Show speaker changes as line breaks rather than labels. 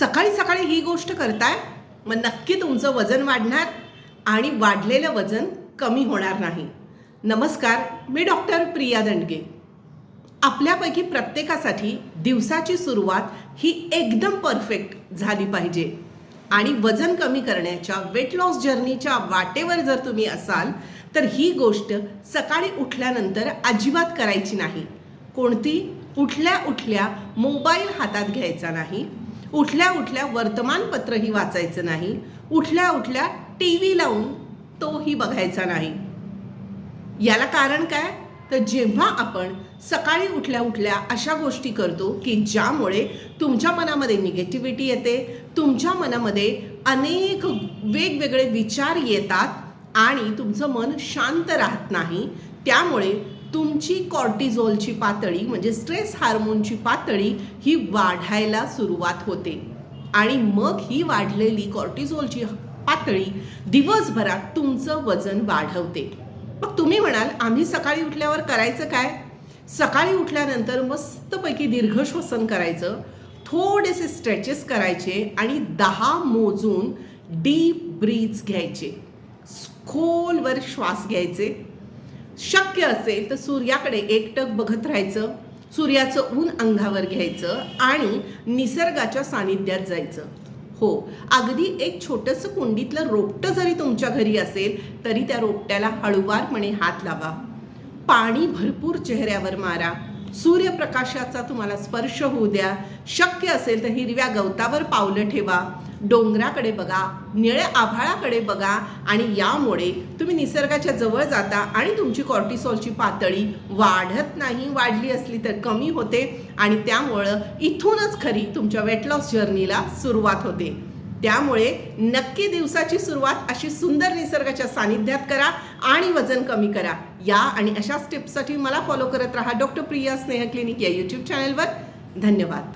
सकाळी सकाळी ही गोष्ट करताय मग नक्की तुमचं वजन वाढणार आणि वाढलेलं वजन कमी होणार नाही. नमस्कार मी डॉक्टर प्रिया दंडगे. आपल्यापैकी प्रत्येकासाठी दिवसाची सुरुवात ही एकदम परफेक्ट झाली पाहिजे. आणि वजन कमी करण्याच्या वेट लॉस जर्नीच्या वाटेवर जर तुम्ही असाल तर ही गोष्ट सकाळी उठल्यानंतर अजिबात करायची नाही. कोणती? उठल्या उठल्या मोबाईल हातात घ्यायचा नाही. उठल्या उठल्या वर्तमानपत्रही वाचायचं नाही. उठल्या उठल्या टी व्ही लावून तोही बघायचा नाही. याला कारण काय? तर जेव्हा आपण सकाळी उठल्या उठल्या अशा गोष्टी करतो की ज्यामुळे तुमच्या मनामध्ये निगेटिव्हिटी येते तुमच्या मनामध्ये अनेक वेगवेगळे विचार येतात आणि तुमचं मन शांत राहत नाही त्यामुळे तुमची कॉर्टिझोलची पातळी म्हणजे स्ट्रेस हार्मोनची पातळी ही वाढायला सुरुवात होते. आणि मग ही वाढलेली कॉर्टिझोलची पातळी दिवसभरात तुमचं वजन वाढवते. मग तुम्ही म्हणाल आम्ही सकाळी उठल्यावर करायचं काय? सकाळी उठल्यानंतर मस्तपैकी दीर्घ श्वसन करायचं थोडेसे स्ट्रेचेस करायचे आणि दहा मोजून डीप ब्रीज घ्यायचे. खोलवर श्वास घ्यायचे. शक्य असेल तर सूर्याकडे एकटक बघत राहायचं सूर्याचं ऊन अंगावर घ्यायचं आणि निसर्गाच्या सानिध्यात जायचं. हो अगदी एक छोटंसं कुंडीतलं रोपटं जरी तुमच्या घरी असेल तरी त्या रोपट्याला हळुवारपणे हात लावा. पाणी भरपूर चेहऱ्यावर मारा. सूर्यप्रकाशाचा तुम्हाला स्पर्श होऊ द्या. शक्य असेल तर हिरव्या गवतावर पावलं ठेवा. डोंगराकडे बघा निळ्या आभाळाकडे बघा आणि यामुळे तुम्ही निसर्गाच्या जवळ जाता आणि तुमची कॉर्टिसॉलची पातळी वाढत नाही. वाढली असली तर कमी होते आणि त्यामुळं इथूनच खरी तुमच्या वेट लॉस जर्नीला सुरुवात होते. त्यामुळे नक्की दिवसाची सुरुवात अशी सुंदर निसर्गाच्या सानिध्यात करा आणि वजन कमी करा. या आणि अशा टिप्ससाठी मला फॉलो करत राहा डॉक्टर प्रिया स्नेह क्लिनिक या यूट्यूब चॅनलवर धन्यवाद.